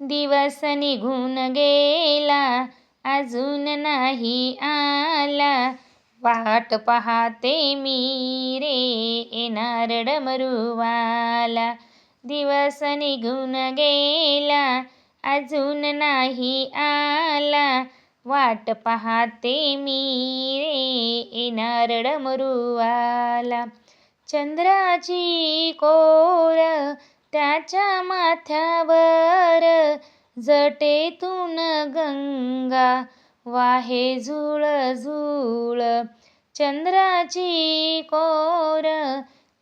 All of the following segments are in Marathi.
दिवस निघून गेला अजून नाही आला. वाट पाहते मी रे येणार डमरूवाला. दिवस निघून गेला अजून नाही आला. वाट पाहते मी रे येणार डमरूवाला. चंद्राची कोर त्याच्या माथ्यावर जटेतून गंगा वाहे झुळ झुळ. चंद्राची कोर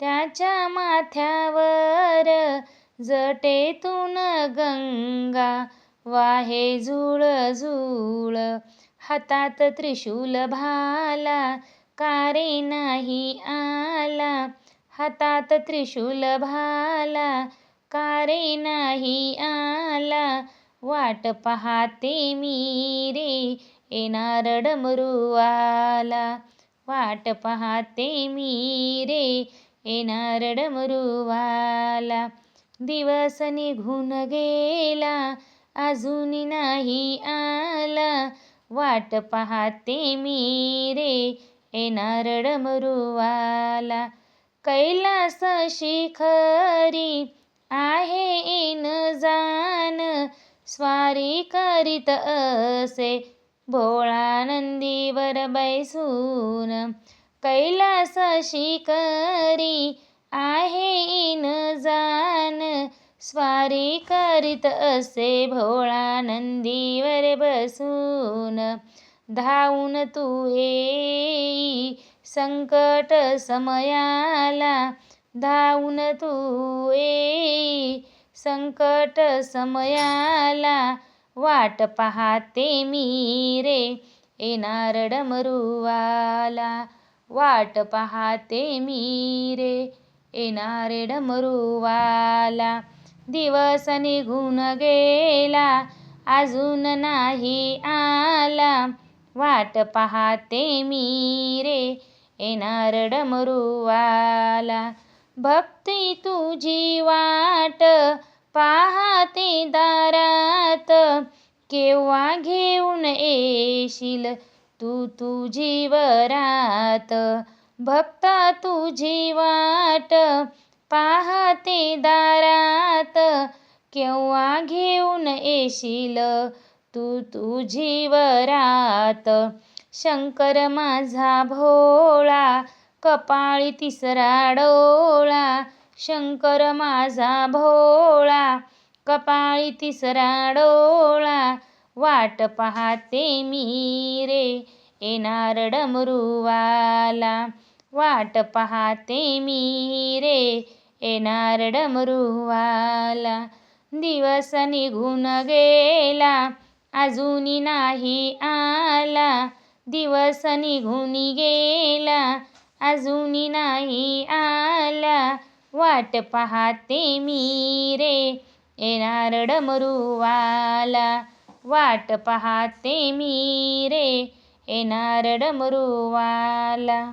त्याच्या माथ्यावर जटेतून गंगा वाहे झुळ झुळ. हातात त्रिशूल भाला कारे नाही आला. हातात त्रिशूल भाला कारे नाही आला. वाट पाहते मी रे येणार डमरूवाला. वाट पाहते मी रे येणार डमरूवाला. दिवस निघून गेला अजून नाही आला. वाट पाहते मी रे येणार डमरूवाला. कैलास शिखरी आहे इन जान. स्वारी करीत असे भोळा नंदीवर बैसून. कैलास शिखरी आहे इन जान. स्वारी करीत असे भोळा नंदीवर बसून. धावून तू येई संकट समयाला. धावून तू येई संकट समयाला. वाट पाहते मी रे येणार डमरुवाला. वाट पाहते मी रे येणार डमरुवाला. दिवस निघून गेला अजून नाही आला. वाट पाहते मी रे येणार डमरूवाला. भक्ती तुझी वाट पाहते दारात केव्हा घेऊन येशील तू तुझी वरात. भक्ता तुझी वाट पाहते दारात केव्हा घेऊन येशील तू तुझी वरात. शंकर माझा भोळा कपाळी तिसरा डोळा. शंकर माझा भोळा कपाळी तिसरा डोळा. वाट पाहते मी रे येणार डमरूवाला. वाट पाहते मी रे येणार डमरूवाला. दिवस निघून गेला अजून नाही आला. दिवस निघून गेला. अजून नाही आला. वाट पाहते मी रे. येणार डमरूवाला. वाट पाहते मी रे. येणार डमरूवाला.